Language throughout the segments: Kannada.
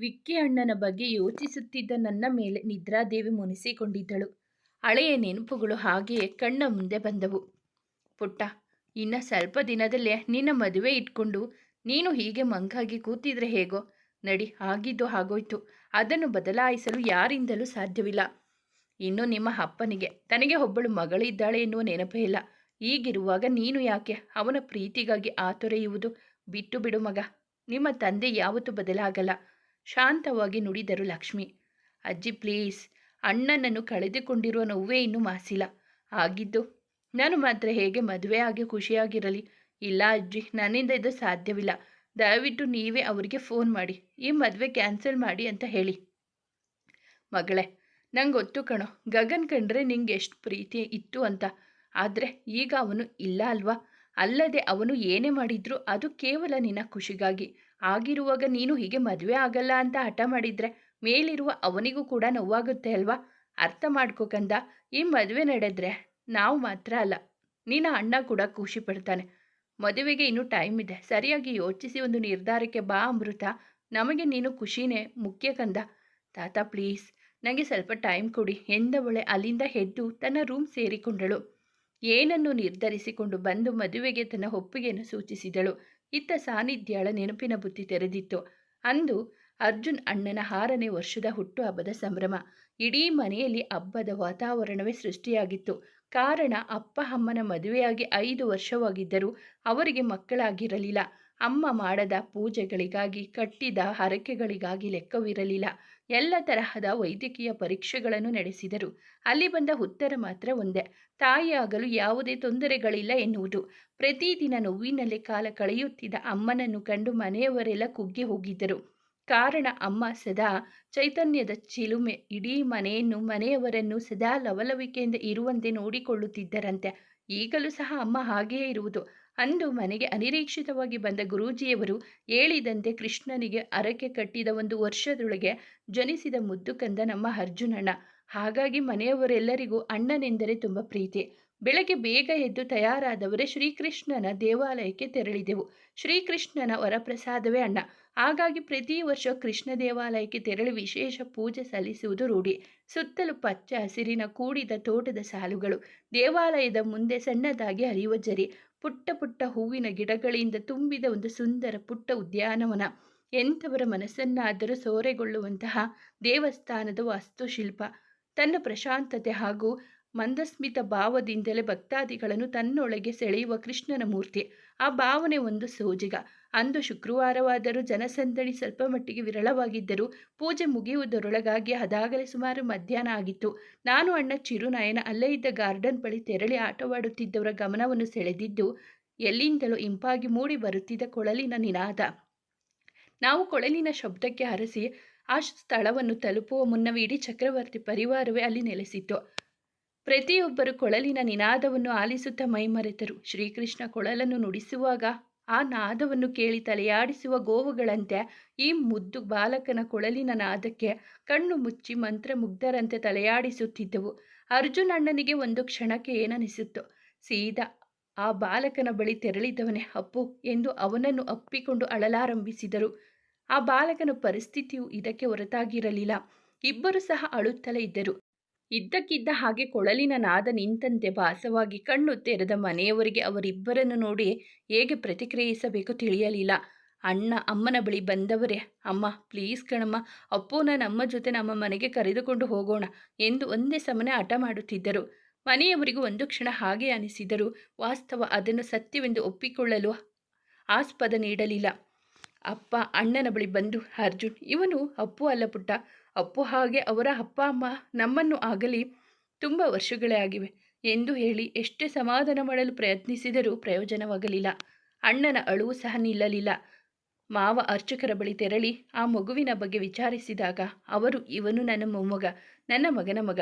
ವಿಕ್ಕಿ ಅಣ್ಣನ ಬಗ್ಗೆ ಯೋಚಿಸುತ್ತಿದ್ದ ನನ್ನ ಮೇಲೆ ನಿದ್ರಾದೇವಿ ಮುನಿಸಿಕೊಂಡಿದ್ದಳು. ಹಳೆಯ ನೆನಪುಗಳು ಹಾಗೆಯೇ ಕಣ್ಣ ಮುಂದೆ ಬಂದವು. ಪುಟ್ಟ, ಇನ್ನು ಸ್ವಲ್ಪ ದಿನದಲ್ಲೇ ನಿನ್ನ ಮದುವೆ ಇಟ್ಕೊಂಡು ನೀನು ಹೀಗೆ ಮಂಕಾಗಿ ಕೂತಿದ್ರೆ ಹೇಗೋ? ನಡಿ, ಆಗಿದ್ದು ಹಾಗೋಯ್ತು ಅದನ್ನು ಬದಲಾಯಿಸಲು ಯಾರಿಂದಲೂ ಸಾಧ್ಯವಿಲ್ಲ. ಇನ್ನು ನಿಮ್ಮ ಅಪ್ಪನಿಗೆ, ತನಗೆ ಒಬ್ಬಳು ಮಗಳಿದ್ದಾಳೆ ಎನ್ನುವ ನೆನಪೇ ಇಲ್ಲ. ಈಗಿರುವಾಗ ನೀನು ಯಾಕೆ ಅವನ ಪ್ರೀತಿಗಾಗಿ ಆತೊರೆಯುವುದು ಬಿಟ್ಟು ಬಿಡು ಮಗ. ನಿಮ್ಮ ತಂದೆ ಯಾವತ್ತೂ ಬದಲಾಗಲ್ಲ. ಶಾಂತವಾಗಿ ನುಡಿದರು ಲಕ್ಷ್ಮಿ. ಅಜ್ಜಿ ಪ್ಲೀಸ್, ಅಣ್ಣನನ್ನು ಕಳೆದುಕೊಂಡಿರುವ ನೋವೇ ಇನ್ನೂ ಮಾಸಿಲ್ಲ. ಆಗಿದ್ದು, ನಾನು ಮಾತ್ರ ಹೇಗೆ ಮದುವೆ ಆಗಿ ಖುಷಿಯಾಗಿರಲಿ? ಇಲ್ಲ ಅಜ್ಜಿ, ನನ್ನಿಂದ ಇದು ಸಾಧ್ಯವಿಲ್ಲ. ದಯವಿಟ್ಟು ನೀವೇ ಅವರಿಗೆ ಫೋನ್ ಮಾಡಿ, ಈ ಮದುವೆ ಕ್ಯಾನ್ಸಲ್ ಮಾಡಿ ಅಂತ ಹೇಳಿ. ಮಗಳೇ ನಂಗೆ ಗೊತ್ತು ಕಣೋ. ಗಗನ್ ಕಂಡ್ರೆ ನಿಂಗೆ ಎಷ್ಟು ಪ್ರೀತಿ ಇತ್ತು ಅಂತ. ಆದರೆ ಈಗ ಅವನು ಇಲ್ಲ ಅಲ್ವಾ? ಅಲ್ಲದೆ ಅವನು ಏನೇ ಮಾಡಿದ್ರು ಅದು ಕೇವಲ ನಿನ್ನ ಖುಷಿಗಾಗಿ. ಆಗಿರುವಾಗ ನೀನು ಹೀಗೆ ಮದುವೆ ಆಗಲ್ಲ ಅಂತ ಹಠ ಮಾಡಿದ್ರೆ ಮೇಲಿರುವ ಅವನಿಗೂ ಕೂಡ ನೋವಾಗುತ್ತೆ ಅಲ್ವಾ? ಅರ್ಥ ಮಾಡ್ಕೋಕಂದ ಈ ಮದುವೆ ನಡೆದ್ರೆ ನಾವು ಮಾತ್ರ ಅಲ್ಲ, ನಿನ್ನ ಅಣ್ಣ ಕೂಡ ಖುಷಿ ಪಡ್ತಾನೆ. ಮದುವೆಗೆ ಇನ್ನೂ ಟೈಮ್ ಇದೆ. ಸರಿಯಾಗಿ ಯೋಚಿಸಿ ಒಂದು ನಿರ್ಧಾರಕ್ಕೆ ಬಾ ಅಮೃತ. ನಮಗೆ ನೀನು ಖುಷಿನೇ ಮುಖ್ಯ ಕಂದ. ತಾತ ಪ್ಲೀಸ್ ನನಗೆ ಸ್ವಲ್ಪ ಟೈಮ್ ಕೊಡಿ. ಎಂದವಳೆ ಅಲ್ಲಿಂದ ಎದ್ದು ತನ್ನ ರೂಮ್ ಸೇರಿಕೊಂಡಳು. ಏನನ್ನು ನಿರ್ಧರಿಸಿಕೊಂಡು ಬಂದು ಮದುವೆಗೆ ತನ್ನ ಒಪ್ಪಿಗೆಯನ್ನು ಸೂಚಿಸಿದಳು. ಇತ್ತ ಸಾನ್ನಿಧ್ಯಳ ನೆನಪಿನ ಬುತ್ತಿ ತೆರೆದಿತ್ತು. ಅಂದು ಅರ್ಜುನ್ ಅಣ್ಣನ ಆರನೇ ವರ್ಷದ ಹುಟ್ಟುಹಬ್ಬದ ಸಂಭ್ರಮ. ಇಡೀ ಮನೆಯಲ್ಲಿ ಹಬ್ಬದ ವಾತಾವರಣವೇ ಸೃಷ್ಟಿಯಾಗಿತ್ತು. ಕಾರಣ, ಅಪ್ಪ ಅಮ್ಮನ ಮದುವೆಯಾಗಿ ಐದು ವರ್ಷವಾಗಿದ್ದರೂ ಅವರಿಗೆ ಮಕ್ಕಳಾಗಿರಲಿಲ್ಲ. ಅಮ್ಮ ಮಾಡದ ಪೂಜೆಗಳಿಗಾಗಿ, ಕಟ್ಟಿದ ಹರಕೆಗಳಿಗಾಗಿ ಲೆಕ್ಕವಿರಲಿಲ್ಲ. ಎಲ್ಲ ತರಹದ ವೈದ್ಯಕೀಯ ಪರೀಕ್ಷೆಗಳನ್ನು ನಡೆಸಿದರು. ಅಲ್ಲಿ ಬಂದ ಉತ್ತರ ಮಾತ್ರ ಒಂದೇ, ತಾಯಿಯಾಗಲು ಯಾವುದೇ ತೊಂದರೆಗಳಿಲ್ಲ ಎನ್ನುವುದು. ಪ್ರತಿದಿನ ನೋವಿನಲ್ಲಿ ಕಾಲ ಕಳೆಯುತ್ತಿದ್ದ ಅಮ್ಮನನ್ನು ಕಂಡು ಮನೆಯವರೆಲ್ಲ ಕುಗ್ಗಿ ಹೋಗಿದ್ದರು. ಕಾರಣ, ಅಮ್ಮ ಸದಾ ಚೈತನ್ಯದ ಚಿಲುಮೆ, ಇಡೀ ಮನೆಯನ್ನು, ಮನೆಯವರನ್ನು ಸದಾ ಲವಲವಿಕೆಯಿಂದ ಇರುವಂತೆ ನೋಡಿಕೊಳ್ಳುತ್ತಿದ್ದರಂತೆ. ಈಗಲೂ ಸಹ ಅಮ್ಮ ಹಾಗೆಯೇ ಇರುವುದು. ಅಂದು ಮನೆಗೆ ಅನಿರೀಕ್ಷಿತವಾಗಿ ಬಂದ ಗುರೂಜಿಯವರು ಹೇಳಿದಂತೆ ಕೃಷ್ಣನಿಗೆ ಅರಕೆ ಕಟ್ಟಿದ ಒಂದು ವರ್ಷದೊಳಗೆ ಜನಿಸಿದ ಮುದ್ದು ಕಂದ ನಮ್ಮ ಅರ್ಜುನಣ್ಣ. ಹಾಗಾಗಿ ಮನೆಯವರೆಲ್ಲರಿಗೂ ಅಣ್ಣನೆಂದರೆ ತುಂಬ ಪ್ರೀತಿ. ಬೆಳಗ್ಗೆ ಬೇಗ ಎದ್ದು ತಯಾರಾದವರೇ ಶ್ರೀಕೃಷ್ಣನ ದೇವಾಲಯಕ್ಕೆ ತೆರಳಿದೆವು. ಶ್ರೀಕೃಷ್ಣನ ವರಪ್ರಸಾದವೇ ಅಣ್ಣ. ಹಾಗಾಗಿ ಪ್ರತಿ ವರ್ಷ ಕೃಷ್ಣ ದೇವಾಲಯಕ್ಕೆ ತೆರಳಿ ವಿಶೇಷ ಪೂಜೆ ಸಲ್ಲಿಸುವುದು ರೂಢಿ. ಸುತ್ತಲೂ ಪಚ್ಚ ಹಸಿರಿನ ಕೂಡಿದ ತೋಟದ ಸಾಲುಗಳು. ದೇವಾಲಯದ ಮುಂದೆ ಸಣ್ಣದಾಗಿ ಹರಿಯುವ ಜರಿ. ಪುಟ್ಟ ಪುಟ್ಟ ಹೂವಿನ ಗಿಡಗಳಿಂದ ತುಂಬಿದ ಒಂದು ಸುಂದರ ಪುಟ್ಟ ಉದ್ಯಾನವನ. ಎಂಥವರ ಮನಸ್ಸನ್ನಾದರೂ ಸೋರೆಗೊಳ್ಳುವಂತಹ ದೇವಸ್ಥಾನದ ವಾಸ್ತುಶಿಲ್ಪ. ತನ್ನ ಪ್ರಶಾಂತತೆ ಹಾಗೂ ಮಂದಸ್ಮಿತ ಭಾವದಿಂದಲೇ ಭಕ್ತಾದಿಗಳನ್ನು ತನ್ನೊಳಗೆ ಸೆಳೆಯುವ ಕೃಷ್ಣನ ಮೂರ್ತಿ. ಆ ಭಾವನೆ ಒಂದು ಸೋಜಿಗ. ಅಂದು ಶುಕ್ರವಾರವಾದರೂ ಜನಸಂದಣಿ ಸ್ವಲ್ಪ ಮಟ್ಟಿಗೆ ವಿರಳವಾಗಿದ್ದರೂ ಪೂಜೆ ಮುಗಿಯುವುದರೊಳಗಾಗಿ ಅದಾಗಲೇ ಸುಮಾರು ಮಧ್ಯಾಹ್ನ ಆಗಿತ್ತು. ನಾನು ಅಣ್ಣ ಚಿರುನಯನ ಅಲ್ಲೇ ಇದ್ದ ಗಾರ್ಡನ್ ಬಳಿ ತೆರಳಿ ಆಟವಾಡುತ್ತಿದ್ದವರ ಗಮನವನ್ನು ಸೆಳೆದಿದ್ದು, ಎಲ್ಲಿಂದಲೂ ಇಂಪಾಗಿ ಮೂಡಿ ಬರುತ್ತಿದ್ದ ಕೊಳಲಿನ ನಿನಾದ. ನಾವು ಕೊಳಲಿನ ಶಬ್ದಕ್ಕೆ ಹರಸಿ ಆ ಸ್ಥಳವನ್ನು ತಲುಪುವ ಮುನ್ನವೇ ಇಡೀ ಚಕ್ರವರ್ತಿ ಪರಿವಾರವೇ ಅಲ್ಲಿ ನೆಲೆಸಿತ್ತು. ಪ್ರತಿಯೊಬ್ಬರು ಕೊಳಲಿನ ನಿನಾದವನ್ನು ಆಲಿಸುತ್ತಾ ಮೈಮರೆತರು. ಶ್ರೀಕೃಷ್ಣ ಕೊಳಲನ್ನು ನುಡಿಸುವಾಗ ಆ ನಾದವನ್ನು ಕೇಳಿ ತಲೆಯಾಡಿಸುವ ಗೋವುಗಳಂತೆ ಈ ಮುದ್ದು ಬಾಲಕನ ಕೊಳಲಿನ ನಾದಕ್ಕೆ ಕಣ್ಣು ಮುಚ್ಚಿ ಮಂತ್ರಮುಗ್ಧರಂತೆ ತಲೆಯಾಡಿಸುತ್ತಿದ್ದವು. ಅರ್ಜುನಣ್ಣನಿಗೆ ಒಂದು ಕ್ಷಣಕ್ಕೆ ಏನನಿಸಿತ್ತು, ಸೀದಾ ಆ ಬಾಲಕನ ಬಳಿ ತೆರಳಿದವನೇ ಅಪ್ಪು ಎಂದು ಅವನನ್ನು ಅಪ್ಪಿಕೊಂಡು ಅಳಲಾರಂಭಿಸಿದರು. ಆ ಬಾಲಕನ ಪರಿಸ್ಥಿತಿಯು ಇದಕ್ಕೆ ಹೊರತಾಗಿರಲಿಲ್ಲ. ಇಬ್ಬರು ಸಹ ಅಳುತ್ತಲೇ ಇದ್ದರು. ಇದ್ದಕ್ಕಿದ್ದ ಹಾಗೆ ಕೊಳಲಿನ ನಾದ ನಿಂತಂತೆ ಭಾಸವಾಗಿ ಕಣ್ಣು ತೆರೆದ ಮನೆಯವರಿಗೆ ಅವರಿಬ್ಬರನ್ನು ನೋಡಿ ಹೇಗೆ ಪ್ರತಿಕ್ರಿಯಿಸಬೇಕು ತಿಳಿಯಲಿಲ್ಲ. ಅಣ್ಣ ಅಮ್ಮನ ಬಳಿ ಬಂದವರೇ, ಅಮ್ಮ ಪ್ಲೀಸ್ ಕಣಮ್ಮ ಅಪ್ಪುನ ನಮ್ಮ ಜೊತೆ ನಮ್ಮ ಮನೆಗೆ ಕರೆದುಕೊಂಡು ಹೋಗೋಣ ಎಂದು ಒಂದೇ ಸಮನೆ ಹಠ ಮಾಡುತ್ತಿದ್ದರು. ಮನೆಯವರಿಗೂ ಒಂದು ಕ್ಷಣ ಹಾಗೆ ಅನಿಸಿದರು. ವಾಸ್ತವ ಅದನ್ನು ಸತ್ಯವೆಂದು ಒಪ್ಪಿಕೊಳ್ಳಲು ಆಸ್ಪದ ನೀಡಲಿಲ್ಲ. ಅಪ್ಪ ಅಣ್ಣನ ಬಳಿ ಬಂದು, ಅರ್ಜುನ್, ಇವನು ಅಪ್ಪು ಅಲ್ಲ ಪುಟ್ಟ ಅಪ್ಪು ಹಾಗೆ ಅವರ ಅಪ್ಪ, ಅಮ್ಮ ನಮ್ಮನ್ನು ಆಗಲಿ ತುಂಬ ವರ್ಷಗಳೇ ಆಗಿವೆ. ಎಂದು ಹೇಳಿ ಎಷ್ಟೇ ಸಮಾಧಾನ ಮಾಡಲು ಪ್ರಯತ್ನಿಸಿದರೂ ಪ್ರಯೋಜನವಾಗಲಿಲ್ಲ. ಅಣ್ಣನ ಅಳುವು ಸಹ ನಿಲ್ಲಲಿಲ್ಲ. ಮಾವ ಅರ್ಚಕರ ಬಳಿ ತೆರಳಿ ಆ ಮಗುವಿನ ಬಗ್ಗೆ ವಿಚಾರಿಸಿದಾಗ ಅವರು, ಇವನು ನನ್ನ ಮೊಮ್ಮಗ, ನನ್ನ ಮಗನ ಮಗ.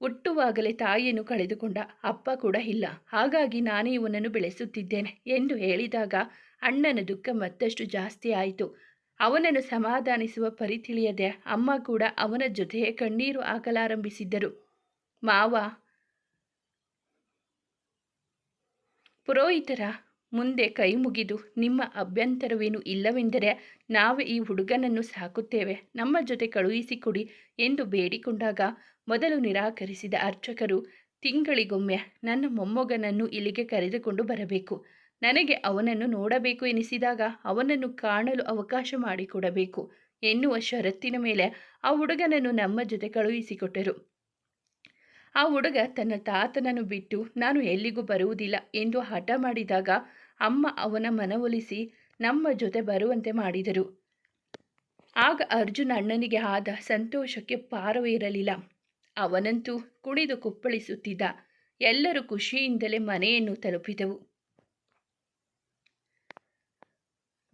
ಹುಟ್ಟುವಾಗಲೇ ತಾಯಿಯನ್ನು ಕಳೆದುಕೊಂಡ ಅಪ್ಪ ಕೂಡ ಇಲ್ಲ. ಹಾಗಾಗಿ ನಾನೇ ಇವನನ್ನು ಬೆಳೆಸುತ್ತಿದ್ದೇನೆ ಎಂದು ಹೇಳಿದಾಗ ಅಣ್ಣನ ದುಃಖ ಮತ್ತಷ್ಟು ಜಾಸ್ತಿ ಆಯಿತು. ಅವನನ್ನು ಸಮಾಧಾನಿಸುವ ಪರಿ ತಿಳಿಯದೆ ಅಮ್ಮ ಕೂಡ ಅವನ ಜೊತೆ ಕಣ್ಣೀರು ಹಾಕಲಾರಂಭಿಸಿದ್ದರು. ಮಾವ, ಪುರೋಹಿತರ ಮುಂದೆ ಕೈ ಮುಗಿದು, ನಿಮ್ಮ ಅಭ್ಯಂತರವೇನು ಇಲ್ಲವೆಂದರೆ ನಾವು ಈ ಹುಡುಗನನ್ನು ಸಾಕುತ್ತೇವೆ. ನಮ್ಮ ಜೊತೆ ಕಳುಹಿಸಿಕೊಡಿ ಎಂದು ಬೇಡಿಕೊಂಡಾಗ ಮೊದಲು ನಿರಾಕರಿಸಿದ ಅರ್ಚಕರು ತಿಂಗಳಿಗೊಮ್ಮೆ ನನ್ನ ಮೊಮ್ಮಗನನ್ನು ಇಲ್ಲಿಗೆ ಕರೆದುಕೊಂಡು ಬರಬೇಕು. ನನಗೆ ಅವನನ್ನು ನೋಡಬೇಕು ಎನಿಸಿದಾಗ ಅವನನ್ನು ಕಾಣಲು ಅವಕಾಶ ಮಾಡಿಕೊಡಬೇಕು ಎನ್ನುವ ಷರತ್ತಿನ ಮೇಲೆ ಆ ಹುಡುಗನನ್ನು ನಮ್ಮ ಜೊತೆ ಕಳುಹಿಸಿಕೊಟ್ಟರು. ಆ ಹುಡುಗ ತನ್ನ ತಾತನನ್ನು ಬಿಟ್ಟು ನಾನು ಎಲ್ಲಿಗೂ ಬರುವುದಿಲ್ಲ ಎಂದು ಹಠ ಮಾಡಿದಾಗ ಅಮ್ಮ ಅವನ ಮನವೊಲಿಸಿ ನಮ್ಮ ಜೊತೆ ಬರುವಂತೆ ಮಾಡಿದರು. ಆಗ ಅರ್ಜುನ್ ಅಣ್ಣನಿಗೆ ಆದ ಸಂತೋಷಕ್ಕೆ ಪಾರವೇ ಇರಲಿಲ್ಲ. ಅವನಂತೂ ಕುಣಿದು ಕುಪ್ಪಳಿಸುತ್ತಿದ್ದ. ಎಲ್ಲರೂ ಖುಷಿಯಿಂದಲೇ ಮನೆಯನ್ನು ತಲುಪಿದವು.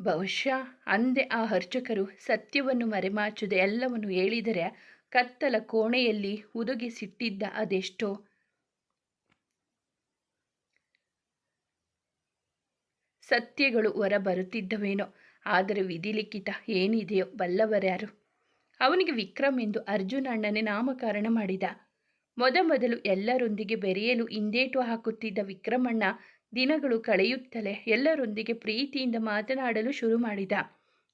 ಬಹುಶಃ ಅಂದೆ ಆ ಅರ್ಚಕರು ಸತ್ಯವನ್ನು ಮರೆಮಾಚದೆ ಎಲ್ಲವನ್ನು ಹೇಳಿದರೆ ಕತ್ತಲ ಕೋಣೆಯಲ್ಲಿ ಉದುಗಿಸಿಟ್ಟಿದ್ದ ಅದೆಷ್ಟೋ. ಸತ್ಯಗಳು ಹೊರ ಬರುತ್ತಿದ್ದವೇನೋ ಆದರೆ ವಿಧಿಲಿಖಿತ ಏನಿದೆಯೋ ಬಲ್ಲವರ್ಯಾರು. ಅವನಿಗೆ ವಿಕ್ರಮ್ ಎಂದು ಅರ್ಜುನ ಅಣ್ಣನೇ ನಾಮಕರಣ ಮಾಡಿದ. ಮೊದಮೊದಲು ಎಲ್ಲರೊಂದಿಗೆ ಬೆರೆಯಲು ಹಿಂದೇಟು ಹಾಕುತ್ತಿದ್ದ ವಿಕ್ರಮಣ್ಣ ದಿನಗಳು ಕಳೆಯುತ್ತಲೇ ಎಲ್ಲರೊಂದಿಗೆ ಪ್ರೀತಿಯಿಂದ ಮಾತನಾಡಲು ಶುರು ಮಾಡಿದ.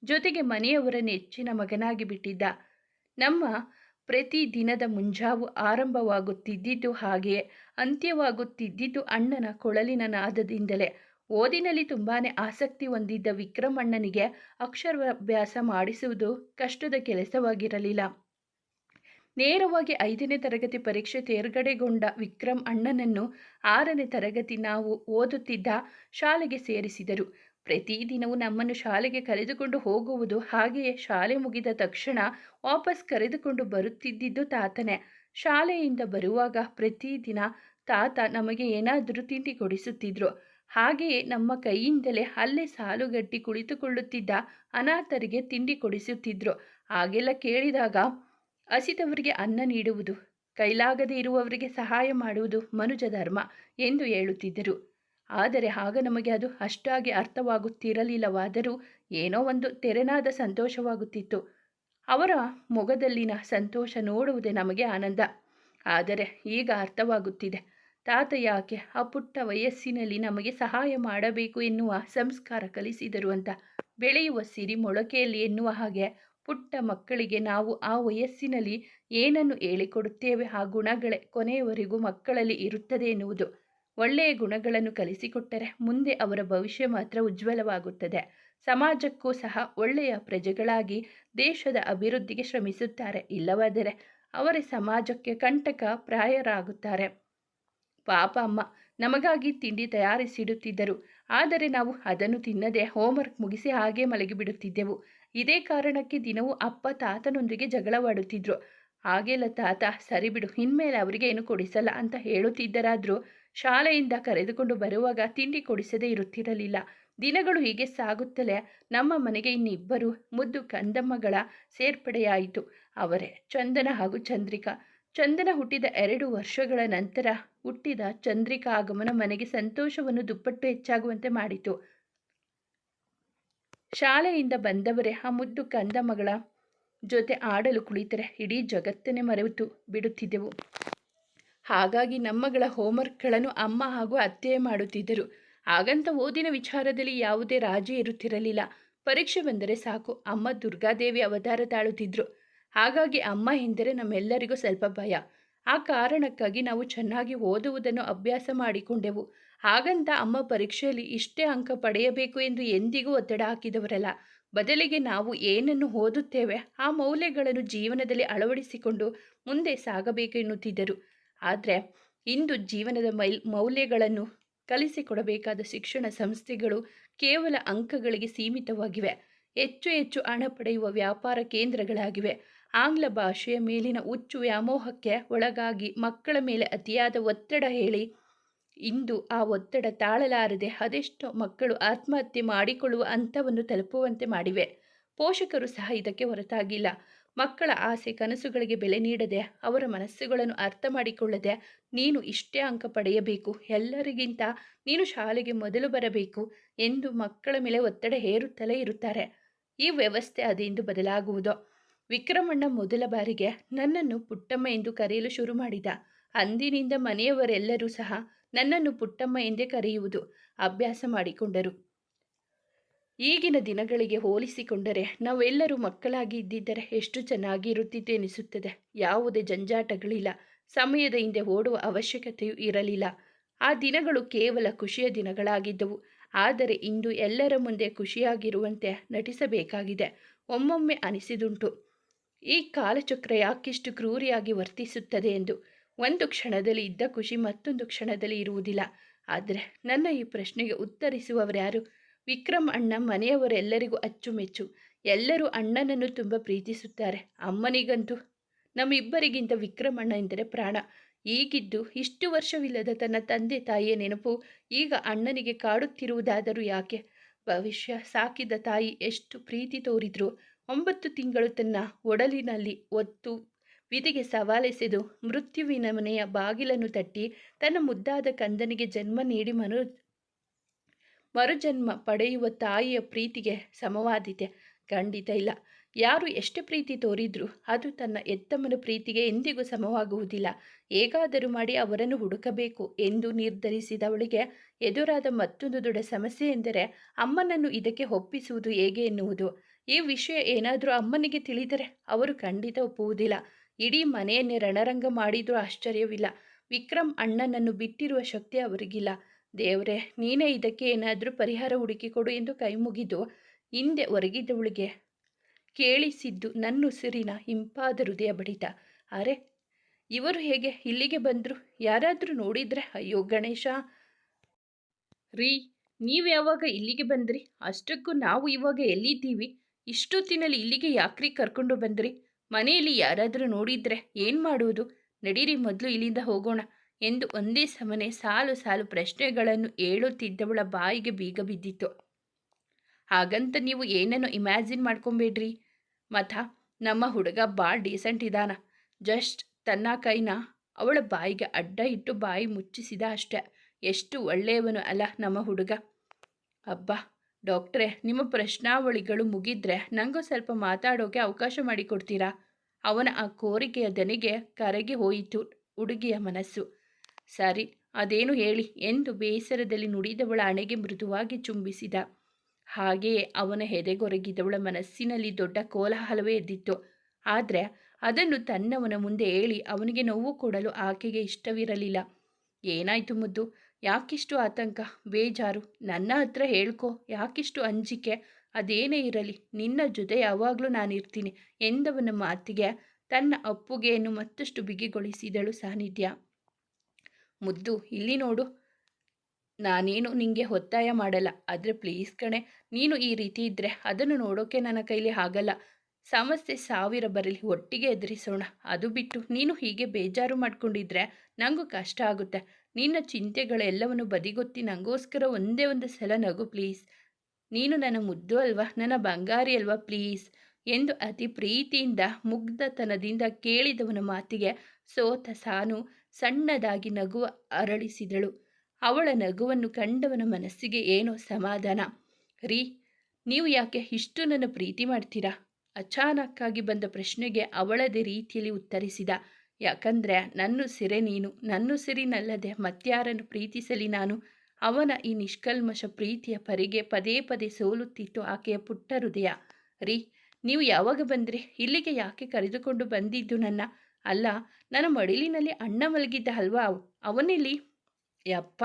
ಜೊತೆಗೆ ಮನೆಯವರ ನೆಚ್ಚಿನ ಮಗನಾಗಿ ಬಿಟ್ಟಿದ್ದ. ನಮ್ಮ ಪ್ರತಿ ದಿನದ ಮುಂಜಾವು ಆರಂಭವಾಗುತ್ತಿದ್ದಿದ್ದು ಹಾಗೆಯೇ ಅಂತ್ಯವಾಗುತ್ತಿದ್ದಿದ್ದು ಅಣ್ಣನ ಕೊಳಲಿನ ನಾದದಿಂದಲೇ ಓದಿನಲ್ಲಿ ತುಂಬಾ ಆಸಕ್ತಿ ಹೊಂದಿದ್ದ ವಿಕ್ರಮಣ್ಣನಿಗೆ ಅಕ್ಷರಾಭ್ಯಾಸ ಮಾಡಿಸುವುದು ಕಷ್ಟದ ಕೆಲಸವಾಗಿರಲಿಲ್ಲ. ನೇರವಾಗಿ ಐದನೇ ತರಗತಿ ಪರೀಕ್ಷೆ ತೇರ್ಗಡೆಗೊಂಡ ವಿಕ್ರಮ್ ಅಣ್ಣನನ್ನು ಆರನೇ ತರಗತಿ ನಾವು ಓದುತ್ತಿದ್ದ ಶಾಲೆಗೆ ಸೇರಿಸಿದರು. ಪ್ರತಿದಿನವೂ ನಮ್ಮನ್ನು ಶಾಲೆಗೆ ಕರೆದುಕೊಂಡು ಹೋಗುವುದು ಹಾಗೆಯೇ ಶಾಲೆ ಮುಗಿದ ತಕ್ಷಣ ವಾಪಸ್ ಕರೆದುಕೊಂಡು ಬರುತ್ತಿದ್ದಿದ್ದು ತಾತನೇ. ಶಾಲೆಯಿಂದ ಬರುವಾಗ ಪ್ರತಿದಿನ ತಾತ ನಮಗೆ ಏನಾದರೂ ತಿಂಡಿ ಕೊಡಿಸುತ್ತಿದ್ರು. ಹಾಗೆಯೇ ನಮ್ಮ ಕೈಯಿಂದಲೇ ಅಲ್ಲೇ ಸಾಲುಗಟ್ಟಿ ಕುಳಿತುಕೊಳ್ಳುತ್ತಿದ್ದ ಅನಾಥರಿಗೆ ತಿಂಡಿ ಕೊಡಿಸುತ್ತಿದ್ರು. ಹಾಗೆಲ್ಲ ಕೇಳಿದಾಗ ಹಸಿದವರಿಗೆ ಅನ್ನ ನೀಡುವುದು, ಕೈಲಾಗದೆ ಇರುವವರಿಗೆ ಸಹಾಯ ಮಾಡುವುದು ಮನುಜ ಧರ್ಮ ಎಂದು ಹೇಳುತ್ತಿದ್ದರು. ಆದರೆ ಆಗ ನಮಗೆ ಅದು ಅಷ್ಟಾಗಿ ಅರ್ಥವಾಗುತ್ತಿರಲಿಲ್ಲವಾದರೂ ಏನೋ ಒಂದು ತೆರೆನಾದ ಸಂತೋಷವಾಗುತ್ತಿತ್ತು. ಅವರ ಮೊಗದಲ್ಲಿನ ಸಂತೋಷ ನೋಡುವುದೇ ನಮಗೆ ಆನಂದ. ಆದರೆ ಈಗ ಅರ್ಥವಾಗುತ್ತಿದೆ, ತಾತ ಯಾಕೆ ಆ ಪುಟ್ಟ ವಯಸ್ಸಿನಲ್ಲಿ ನಮಗೆ ಸಹಾಯ ಮಾಡಬೇಕು ಎನ್ನುವ ಸಂಸ್ಕಾರ ಕಲಿಸಿದರು ಅಂತ ಬೆಳೆಯುವ ಸಿರಿ ಮೊಳಕೆಯಲ್ಲಿ ಎನ್ನುವ ಹಾಗೆ ಪುಟ್ಟ ಮಕ್ಕಳಿಗೆ ನಾವು ಆ ವಯಸ್ಸಿನಲ್ಲಿ ಏನನ್ನು ಹೇಳಿಕೊಡುತ್ತೇವೆ ಆ ಗುಣಗಳೇ ಕೊನೆಯವರೆಗೂ ಮಕ್ಕಳಲ್ಲಿ ಇರುತ್ತದೆ ಎನ್ನುವುದು. ಒಳ್ಳೆಯ ಗುಣಗಳನ್ನು ಕಲಿಸಿಕೊಟ್ಟರೆ ಮುಂದೆ ಅವರ ಭವಿಷ್ಯ ಮಾತ್ರ ಉಜ್ವಲವಾಗುತ್ತದೆ. ಸಮಾಜಕ್ಕೂ ಸಹ ಒಳ್ಳೆಯ ಪ್ರಜೆಗಳಾಗಿ ದೇಶದ ಅಭಿವೃದ್ಧಿಗೆ ಶ್ರಮಿಸುತ್ತಾರೆ. ಇಲ್ಲವಾದರೆ ಅವರೇ ಸಮಾಜಕ್ಕೆ ಕಂಟಕ ಪ್ರಾಯರಾಗುತ್ತಾರೆ. ಪಾಪ ಅಮ್ಮ, ನಮಗಾಗಿ ತಿಂಡಿ ತಯಾರಿಸಿಡುತ್ತಿದ್ದರು. ಆದರೆ ನಾವು ಅದನ್ನು ತಿನ್ನದೆ ಹೋಮ್ವರ್ಕ್ ಮುಗಿಸಿ ಹಾಗೆ ಮಲಗಿಬಿಡುತ್ತಿದ್ದೆವು. ಇದೇ ಕಾರಣಕ್ಕೆ ದಿನವೂ ಅಪ್ಪ ತಾತನೊಂದಿಗೆ ಜಗಳವಾಡುತ್ತಿದ್ರು. ಹಾಗೆಲ್ಲ ತಾತ, ಸರಿ ಬಿಡು, ಇನ್ಮೇಲೆ ಅವರಿಗೆ ಏನು ಕೊಡಿಸಲ್ಲ ಅಂತ ಹೇಳುತ್ತಿದ್ದರಾದರೂ ಶಾಲೆಯಿಂದ ಕರೆದುಕೊಂಡು ಬರುವಾಗ ತಿಂಡಿ ಕೊಡಿಸದೇ ಇರುತ್ತಿರಲಿಲ್ಲ. ದಿನಗಳು ಹೀಗೆ ಸಾಗುತ್ತಲೇ ನಮ್ಮ ಮನೆಗೆ ಇನ್ನಿಬ್ಬರು ಮುದ್ದು ಕಂದಮ್ಮಗಳ ಸೇರ್ಪಡೆಯಾಯಿತು. ಅವರೇ ಚಂದನ ಹಾಗೂ ಚಂದ್ರಿಕಾ. ಚಂದನ ಹುಟ್ಟಿದ ಎರಡು ವರ್ಷಗಳ ನಂತರ ಹುಟ್ಟಿದ ಚಂದ್ರಿಕಾ ಆಗಮನ ಮನೆಗೆ ಸಂತೋಷವನ್ನು ದುಪ್ಪಟ್ಟು ಹೆಚ್ಚಾಗುವಂತೆ ಮಾಡಿತು. ಶಾಲೆಯಿಂದ ಬಂದವರೇ ಆ ಮುದ್ದು ಕಂದಮಗಳ ಜೊತೆ ಆಡಲು ಕುಳಿತರೆ ಇಡೀ ಜಗತ್ತನ್ನೇ ಮರೆತು ಬಿಡುತ್ತಿದ್ದೆವು. ಹಾಗಾಗಿ ನಮ್ಮಗಳ ಹೋಮ್ವರ್ಕ್ಗಳನ್ನು ಅಮ್ಮ ಹಾಗೂ ಅತ್ತೆಯೇ ಮಾಡುತ್ತಿದ್ದರು. ಹಾಗಂತ ಓದಿನ ವಿಚಾರದಲ್ಲಿ ಯಾವುದೇ ರಾಜಿ ಇರುತ್ತಿರಲಿಲ್ಲ. ಪರೀಕ್ಷೆ ಬಂದರೆ ಸಾಕು, ಅಮ್ಮ ದುರ್ಗಾದೇವಿ ಅವತಾರ ತಾಳುತ್ತಿದ್ದರು ಹಾಗಾಗಿ ಅಮ್ಮ ಎಂದರೆ ನಮ್ಮೆಲ್ಲರಿಗೂ ಸ್ವಲ್ಪ ಭಯ. ಆ ಕಾರಣಕ್ಕಾಗಿ ನಾವು ಚೆನ್ನಾಗಿ ಓದುವುದನ್ನು ಅಭ್ಯಾಸ ಮಾಡಿಕೊಂಡೆವು. ಹಾಗಂತ ಅಮ್ಮ ಪರೀಕ್ಷೆಯಲ್ಲಿ ಇಷ್ಟೇ ಅಂಕ ಪಡೆಯಬೇಕು ಎಂದು ಎಂದಿಗೂ ಒತ್ತಡ ಹಾಕಿದವರಲ್ಲ. ಬದಲಿಗೆ ನಾವು ಏನನ್ನು ಓದುತ್ತೇವೆ ಆ ಮೌಲ್ಯಗಳನ್ನು ಜೀವನದಲ್ಲಿ ಅಳವಡಿಸಿಕೊಂಡು ಮುಂದೆ ಸಾಗಬೇಕೆನ್ನುತ್ತಿದ್ದರು ಆದರೆ ಇಂದು ಜೀವನದ ಮೈಲ್ ಮೌಲ್ಯಗಳನ್ನು ಕಲಿಸಿಕೊಡಬೇಕಾದ ಶಿಕ್ಷಣ ಸಂಸ್ಥೆಗಳು ಕೇವಲ ಅಂಕಗಳಿಗೆ ಸೀಮಿತವಾಗಿವೆ. ಹೆಚ್ಚು ಹೆಚ್ಚು ಹಣ ಪಡೆಯುವ ವ್ಯಾಪಾರ ಕೇಂದ್ರಗಳಾಗಿವೆ. ಆಂಗ್ಲ ಭಾಷೆಯ ಮೇಲಿನ ಹುಚ್ಚು ವ್ಯಾಮೋಹಕ್ಕೆ ಒಳಗಾಗಿ ಮಕ್ಕಳ ಮೇಲೆ ಅತಿಯಾದ ಒತ್ತಡ ಹೇಳಿ ಇಂದು ಆ ಒತ್ತಡ ತಾಳಲಾರದೆ ಅದೆಷ್ಟೋ ಮಕ್ಕಳು ಆತ್ಮಹತ್ಯೆ ಮಾಡಿಕೊಳ್ಳುವ ಹಂತವನ್ನು ತಲುಪುವಂತೆ ಮಾಡಿವೆ. ಪೋಷಕರು ಸಹ ಇದಕ್ಕೆ ಹೊರತಾಗಿಲ್ಲ. ಮಕ್ಕಳ ಆಸೆ ಕನಸುಗಳಿಗೆ ಬೆಲೆ ನೀಡದೆ, ಅವರ ಮನಸ್ಸುಗಳನ್ನು ಅರ್ಥ ಮಾಡಿಕೊಳ್ಳದೆ, ನೀನು ಇಷ್ಟೇ ಅಂಕ ಪಡೆಯಬೇಕು, ಎಲ್ಲರಿಗಿಂತ ನೀನು ಶಾಲೆಗೆ ಮೊದಲು ಬರಬೇಕು ಎಂದು ಮಕ್ಕಳ ಮೇಲೆ ಒತ್ತಡ ಹೇರುತ್ತಲೇ ಇರುತ್ತಾರೆ. ಈ ವ್ಯವಸ್ಥೆ ಅದೆಂದು ಬದಲಾಗುವುದು? ವಿಕ್ರಮಣ್ಣ ಮೊದಲ ಬಾರಿಗೆ ನನ್ನನ್ನು ಪುಟ್ಟಮ್ಮ ಎಂದು ಕರೆಯಲು ಶುರು ಮಾಡಿದ. ಅಂದಿನಿಂದ ಮನೆಯವರೆಲ್ಲರೂ ಸಹ ನನ್ನನ್ನು ಪುಟ್ಟಮ್ಮ ಎಂದೇ ಕರೆಯುವುದು ಅಭ್ಯಾಸ ಮಾಡಿಕೊಂಡರು. ಈಗಿನ ದಿನಗಳಿಗೆ ಹೋಲಿಸಿಕೊಂಡರೆ ನಾವೆಲ್ಲರೂ ಮಕ್ಕಳಾಗಿ ಇದ್ದಿದ್ದರೆ ಎಷ್ಟು ಚೆನ್ನಾಗಿ ಇರುತ್ತಿತ್ತು ಎನಿಸುತ್ತದೆ. ಯಾವುದೇ ಜಂಜಾಟಗಳಿಲ್ಲ. ಸಮಯದ ಹಿಂದೆ ಓಡುವ ಅವಶ್ಯಕತೆಯೂ ಇರಲಿಲ್ಲ. ಆ ದಿನಗಳು ಕೇವಲ ಖುಷಿಯ ದಿನಗಳಾಗಿದ್ದವು. ಆದರೆ ಇಂದು ಎಲ್ಲರ ಮುಂದೆ ಖುಷಿಯಾಗಿರುವಂತೆ ನಟಿಸಬೇಕಾಗಿದೆ. ಒಮ್ಮೊಮ್ಮೆ ಅನಿಸಿದುಂಟು. ಈ ಕಾಲಚಕ್ರ ಯಾಕಿಷ್ಟು ಕ್ರೂರಿಯಾಗಿ ವರ್ತಿಸುತ್ತದೆ ಎಂದು ಒಂದು ಕ್ಷಣದಲ್ಲಿ ಇದ್ದ ಖುಷಿ ಮತ್ತೊಂದು ಕ್ಷಣದಲ್ಲಿ ಇರುವುದಿಲ್ಲ. ಆದರೆ ನನ್ನ ಈ ಪ್ರಶ್ನೆಗೆ ಉತ್ತರಿಸುವವರ್ಯಾರು ವಿಕ್ರಮ್ ಅಣ್ಣ ಮನೆಯವರೆಲ್ಲರಿಗೂ ಅಚ್ಚುಮೆಚ್ಚು. ಎಲ್ಲರೂ ಅಣ್ಣನನ್ನು ತುಂಬ ಪ್ರೀತಿಸುತ್ತಾರೆ. ಅಮ್ಮನಿಗಂತೂ ನಮ್ಮಿಬ್ಬರಿಗಿಂತ ವಿಕ್ರಮ್ ಅಣ್ಣ ಎಂದರೆ ಪ್ರಾಣ. ಈಗಿದ್ದು ಇಷ್ಟು ವರ್ಷವಿಲ್ಲದ ತನ್ನ ತಂದೆ ತಾಯಿಯ ನೆನಪು ಈಗ ಅಣ್ಣನಿಗೆ ಕಾಡುತ್ತಿರುವುದಾದರೂ ಯಾಕೆ? ಭವಿಷ್ಯ ಸಾಕಿದ ತಾಯಿ ಎಷ್ಟು ಪ್ರೀತಿ ತೋರಿದ್ರು ಒಂಬತ್ತು ತಿಂಗಳು ತನ್ನ ಒಡಲಿನಲ್ಲಿ ಒತ್ತು ವಿಧಿಗೆ ಸವಾಲೆಸೆದು ಮೃತ್ಯುವಿನ ಮನೆಯ ಬಾಗಿಲನ್ನು ತಟ್ಟಿ ತನ್ನ ಮುದ್ದಾದ ಕಂದನಿಗೆ ಜನ್ಮ ನೀಡಿ ಮರು ಮರುಜನ್ಮ ಪಡೆಯುವ ತಾಯಿಯ ಪ್ರೀತಿಗೆ ಸಮವಾದಿತೆ. ಖಂಡಿತ ಇಲ್ಲ. ಯಾರು ಎಷ್ಟು ಪ್ರೀತಿ ತೋರಿದ್ರು ಅದು ತನ್ನ ಎತ್ತಮ್ಮನ ಪ್ರೀತಿಗೆ ಎಂದಿಗೂ ಸಮವಾಗುವುದಿಲ್ಲ. ಹೇಗಾದರೂ ಮಾಡಿ ಅವರನ್ನು ಹುಡುಕಬೇಕು ಎಂದು ನಿರ್ಧರಿಸಿದವಳಿಗೆ ಎದುರಾದ ಮತ್ತೊಂದು ದೊಡ್ಡ ಸಮಸ್ಯೆ ಎಂದರೆ ಅಮ್ಮನನ್ನು ಇದಕ್ಕೆ ಒಪ್ಪಿಸುವುದು ಹೇಗೆ ಎನ್ನುವುದು. ಈ ವಿಷಯ ಏನಾದರೂ ಅಮ್ಮನಿಗೆ ತಿಳಿದರೆ ಅವರು ಖಂಡಿತ ಒಪ್ಪುವುದಿಲ್ಲ. ಇಡೀ ಮನೆಯನ್ನೇ ರಣರಂಗ ಮಾಡಿದರೂ ಆಶ್ಚರ್ಯವಿಲ್ಲ. ವಿಕ್ರಮ್ ಅಣ್ಣನನ್ನು ಬಿಟ್ಟಿರುವ ಶಕ್ತಿ ಅವರಿಗಿಲ್ಲ. ದೇವರೇ, ನೀನೇ ಇದಕ್ಕೆ ಏನಾದರೂ ಪರಿಹಾರ ಹುಡುಕಿಕೊಡು ಎಂದು ಕೈ ಮುಗಿದು ಹಿಂದೆ ಹೊರಗಿದ್ದವಳಿಗೆ ಕೇಳಿಸಿದ್ದು ನನ್ನ ಉಸಿರಿನ ಇಂಪಾದ ಹೃದಯ ಬಡಿತ. ಅರೆ, ಇವರು ಹೇಗೆ ಇಲ್ಲಿಗೆ ಬಂದರು? ಯಾರಾದರೂ ನೋಡಿದ್ರೆ, ಅಯ್ಯೋ ಗಣೇಶ. ರೀ, ನೀವು ಯಾವಾಗ ಇಲ್ಲಿಗೆ ಬಂದ್ರಿ? ಅಷ್ಟಕ್ಕೂ ನಾವು ಇವಾಗ ಎಲ್ಲಿದ್ದೀವಿ? ಇಷ್ಟೊತ್ತಿನಲ್ಲಿ ಇಲ್ಲಿಗೆ ಯಾಕ್ರಿ ಕರ್ಕೊಂಡು ಬಂದ್ರಿ? ಮನೆಯಲ್ಲಿ ಯಾರಾದರೂ ನೋಡಿದ್ರೆ ಏನು ಮಾಡುವುದು? ನಡೀರಿ, ಮೊದಲು ಇಲ್ಲಿಂದ ಹೋಗೋಣ ಎಂದು ಒಂದೇ ಸಮನೆ ಸಾಲು ಸಾಲು ಪ್ರಶ್ನೆಗಳನ್ನು ಹೇಳುತ್ತಿದ್ದವಳ ಬಾಯಿಗೆ ಬೀಗ ಬಿದ್ದಿತ್ತು ಹಾಗಂತ ನೀವು ಏನನ್ನು ಇಮ್ಯಾಜಿನ್ ಮಾಡ್ಕೊಬೇಡ್ರಿ? ಮಥ, ನಮ್ಮ ಹುಡುಗ ಭಾಳ ಡೀಸೆಂಟ್ ಇದ್ದಾನ ಜಸ್ಟ್ ತನ್ನ ಕೈನ ಅವಳ ಬಾಯಿಗೆ ಅಡ್ಡ ಇಟ್ಟು ಬಾಯಿ ಮುಚ್ಚಿಸಿದ ಅಷ್ಟೆ. ಎಷ್ಟು ಒಳ್ಳೆಯವನು ಅಲ್ಲ ನಮ್ಮ ಹುಡುಗ. ಅಬ್ಬಾ! ಡಾಕ್ಟ್ರೇ, ನಿಮ್ಮ ಪ್ರಶ್ನಾವಳಿಗಳು ಮುಗಿದ್ರೆ ನನಗೂ ಸ್ವಲ್ಪ ಮಾತಾಡೋಕೆ ಅವಕಾಶ ಮಾಡಿಕೊಡ್ತೀರಾ? ಅವನ ಆ ಕೋರಿಕೆಯ ದನಿಗೆ ಕರೆಗೆ ಹೋಯಿತು ಹುಡುಗಿಯ ಮನಸ್ಸು. ಸರಿ, ಅದೇನು ಹೇಳಿ ಎಂದು ಬೇಸರದಲ್ಲಿ ನುಡಿದವಳ ಹಣೆಗೆ ಮೃದುವಾಗಿ ಚುಂಬಿಸಿದ. ಹಾಗೆಯೇ ಅವನ ಹೆದೆಗೊರಗಿದವಳ ಮನಸ್ಸಿನಲ್ಲಿ ದೊಡ್ಡ ಕೋಲಾಹಲವೇ ಎದ್ದಿತ್ತು. ಆದರೆ ಅದನ್ನು ತನ್ನವನ ಮುಂದೆ ಹೇಳಿ ಅವನಿಗೆ ನೋವು ಕೊಡಲು ಆಕೆಗೆ ಇಷ್ಟವಿರಲಿಲ್ಲ. ಏನಾಯಿತು ಮುದ್ದು? ಯಾಕಿಷ್ಟು ಆತಂಕ? ಬೇಜಾರು. ನನ್ನ ಹತ್ರ ಹೇಳ್ಕೊ. ಯಾಕಿಷ್ಟು ಅಂಜಿಕೆ? ಅದೇನೇ ಇರಲಿ. ನಿನ್ನ ಜೊತೆ ಯಾವಾಗಲೂ ನಾನಿರ್ತೀನಿ ಎಂದವನ ಮಾತಿಗೆ ತನ್ನ ಅಪ್ಪುಗೆಯನ್ನು ಮತ್ತಷ್ಟು ಬಿಗಿಗೊಳಿಸಿದಳು ಸಾನ್ನಿಧ್ಯ ಮುದ್ದು, ಇಲ್ಲಿ ನೋಡು. ನಾನೇನು ನಿಂಗೆ ಒತ್ತಾಯ ಮಾಡಲ್ಲ. ಆದರೆ ಪ್ಲೀಸ್ ಕಣೆ, ನೀನು ಈ ರೀತಿ ಇದ್ದರೆ ಅದನ್ನು ನೋಡೋಕೆ ನನ್ನ ಕೈಲಿ ಆಗಲ್ಲ. ಸಮಸ್ಯೆ ಸಾವಿರ ಬರಲಿ. ಒಟ್ಟಿಗೆ ಎದುರಿಸೋಣ. ಅದು ಬಿಟ್ಟು ನೀನು ಹೀಗೆ ಬೇಜಾರು ಮಾಡ್ಕೊಂಡಿದ್ರೆ ನನಗೂ ಕಷ್ಟ ಆಗುತ್ತೆ. ನಿನ್ನ ಚಿಂತೆಗಳೆಲ್ಲವನ್ನು ಬದಿಗೊತ್ತಿ ನಂಗೋಸ್ಕರ ಒಂದೇ ಒಂದು ಸಲ ನಗು ಪ್ಲೀಸ್ ನೀನು ನನ್ನ ಮುದ್ದು ಅಲ್ವಾ? ನನ್ನ ಬಂಗಾರಿ ಅಲ್ವಾ ಪ್ಲೀಸ್ ಎಂದು ಅತಿ ಪ್ರೀತಿಯಿಂದ, ಮುಗ್ಧತನದಿಂದ ಕೇಳಿದವನ ಮಾತಿಗೆ ಸೋತ ಸಾನು ಸಣ್ಣದಾಗಿ ನಗುವ ಅರಳಿಸಿದಳು. ಅವಳ ನಗುವನ್ನು ಕಂಡವನ ಮನಸ್ಸಿಗೆ ಏನೋ ಸಮಾಧಾನ. ರೀ, ನೀವು ಯಾಕೆ ಇಷ್ಟು ನನ್ನ ಪ್ರೀತಿ ಮಾಡ್ತೀರಾ? ಅಚಾನಕ್ಕಾಗಿ ಬಂದ ಪ್ರಶ್ನೆಗೆ ಅವಳದೇ ರೀತಿಯಲ್ಲಿ ಉತ್ತರಿಸಿದ. ಯಾಕಂದರೆ ನನ್ನ ಸಿರೆ ನೀನು, ನನ್ನ ಸಿರಿನಲ್ಲದೆ ಮತ್ಯಾರನ್ನು ಪ್ರೀತಿಸಲಿ ನಾನು. ಅವನ ಈ ನಿಷ್ಕಲ್ಮಶ ಪ್ರೀತಿಯ ಪರಿಗೆ ಪದೇ ಪದೇ ಸೋಲುತ್ತಿತ್ತು ಆಕೆಯ ಪುಟ್ಟ ಹೃದಯ ರೀ, ನೀವು ಯಾವಾಗ ಬಂದ್ರಿ? ಇಲ್ಲಿಗೆ ಯಾಕೆ ಕರೆದುಕೊಂಡು ಬಂದಿದ್ದು ನನ್ನ? ಅಲ್ಲ, ನನ್ನ ಮಡಿಲಿನಲ್ಲಿ ಅಣ್ಣ ಮಲಗಿದ್ದ ಅಲ್ವಾ? ಅವನಿಲ್ಲಿ? ಯಪ್ಪ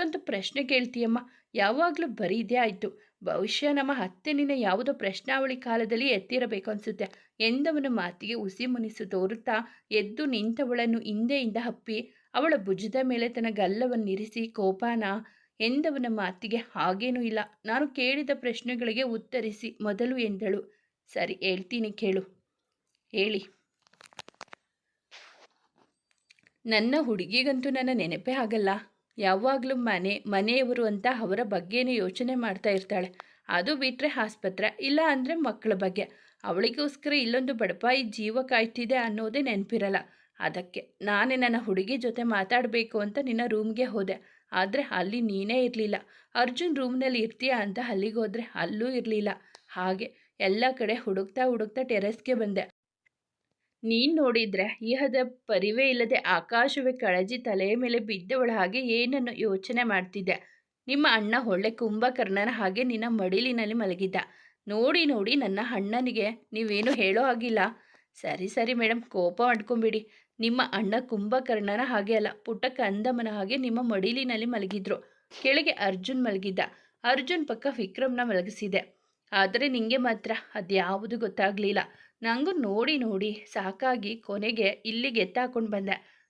ಅಂತ ಪ್ರಶ್ನೆ ಕೇಳ್ತೀಯಮ್ಮ. ಯಾವಾಗಲೂ ಬರೀದೇ ಆಯಿತು. ಬಹುಶಃ ನಮ್ಮ ಹತ್ತೆನಿನ ಯಾವುದೋ ಪ್ರಶ್ನಾವಳಿ ಕಾಲದಲ್ಲಿ ಎತ್ತಿರಬೇಕು ಅನಿಸುತ್ತೆ. ಎಂದವನ ಮಾತಿಗೆ ಉಸಿ ಮುನಿಸು ತೋರುತ್ತಾ ಎದ್ದು ನಿಂತವಳನ್ನು ಹಿಂದೆಯಿಂದ ಹಪ್ಪಿ ಅವಳ ಭುಜದ ಮೇಲೆ ತನ್ನ ಗಲ್ಲವನ್ನಿರಿಸಿ ಕೋಪಾನ ಎಂದವನ ಮಾತಿಗೆ, ಹಾಗೇನೂ ಇಲ್ಲ. ನಾನು ಕೇಳಿದ ಪ್ರಶ್ನೆಗಳಿಗೆ ಉತ್ತರಿಸಿ ಮೊದಲು ಎಂದಳು. ಸರಿ, ಹೇಳ್ತೀನಿ ಕೇಳು. ಹೇಳಿ. ನನ್ನ ಹುಡುಗಿಗಂತೂ ನನ್ನ ನೆನಪೇ ಆಗಲ್ಲ. ಯಾವಾಗಲೂ ಮನೆ, ಮನೆಯವರು ಅಂತ ಅವರ ಬಗ್ಗೆನೇ ಯೋಚನೆ ಮಾಡ್ತಾ ಇರ್ತಾಳೆ. ಅದು ಬಿಟ್ಟರೆ ಆಸ್ಪತ್ರೆ, ಇಲ್ಲ ಅಂದರೆ ಮಕ್ಕಳ ಬಗ್ಗೆ. ಅವಳಿಗೋಸ್ಕರ ಇಲ್ಲೊಂದು ಬಡಪಾಯಿ ಜೀವ ಕಾಯ್ತಿದೆ ಅನ್ನೋದೇ ನೆನಪಿರಲ್ಲ. ಅದಕ್ಕೆ ನಾನೇ ನನ್ನ ಹುಡುಗಿ ಜೊತೆ ಮಾತಾಡಬೇಕು ಅಂತ ನಿನ್ನ ರೂಮ್ಗೆ ಹೋದೆ. ಆದರೆ ಅಲ್ಲಿ ನೀನೇ ಇರಲಿಲ್ಲ. ಅರ್ಜುನ್ ರೂಮ್ನಲ್ಲಿ ಇರ್ತೀಯ ಅಂತ ಅಲ್ಲಿಗೆ ಹೋದರೆ ಅಲ್ಲೂ ಇರಲಿಲ್ಲ. ಹಾಗೆ ಎಲ್ಲ ಕಡೆ ಹುಡುಕ್ತಾ ಹುಡುಕ್ತಾ ಟೆರೆಸ್ಗೆ ಬಂದೆ. ನೀನು ನೋಡಿದ್ರೆ ಇಹದ ಪರಿವೇ ಇಲ್ಲದೆ ಆಕಾಶವೇ ಕಳಜಿ ತಲೆಯ ಮೇಲೆ ಬಿದ್ದವಳ ಹಾಗೆ ಏನನ್ನು ಯೋಚನೆ ಮಾಡ್ತಿದ್ದೆ. ನಿಮ್ಮ ಅಣ್ಣ ಒಳ್ಳೆ ಕುಂಭಕರ್ಣನ ಹಾಗೆ ನಿನ್ನ ಮಡಿಲಿನಲ್ಲಿ ಮಲಗಿದ್ದ. ನೋಡಿ ನೋಡಿ, ನನ್ನ ಅಣ್ಣನಿಗೆ ನೀವೇನು ಹೇಳೋ ಆಗಿಲ್ಲ ಸರಿ ಸರಿ ಮೇಡಮ್ ಕೋಪ ಮಾಡ್ಕೊಂಬಿಡಿ. ನಿಮ್ಮ ಅಣ್ಣ ಕುಂಭಕರ್ಣನ ಹಾಗೆ ಅಲ್ಲ ಪುಟ್ಟ ಕಂದಮ್ಮನ ಹಾಗೆ ನಿಮ್ಮ ಮಡಿಲಿನಲ್ಲಿ ಮಲಗಿದ್ರು. ಕೆಳಗೆ ಅರ್ಜುನ್ ಮಲಗಿದ್ದ. ಅರ್ಜುನ್ ಪಕ್ಕ ವಿಕ್ರಮ್ನ ಮಲಗಿಸಿದೆ. ಆದರೆ ನಿಮಗೆ ಮಾತ್ರ ಅದ್ಯಾವುದು ಗೊತ್ತಾಗಲಿಲ್ಲ. ನನಗೂ ನೋಡಿ ನೋಡಿ ಸಾಕಾಗಿ ಕೊನೆಗೆ ಇಲ್ಲಿಗೆ ಎತ್ತಾಕೊಂಡು ಬಂದ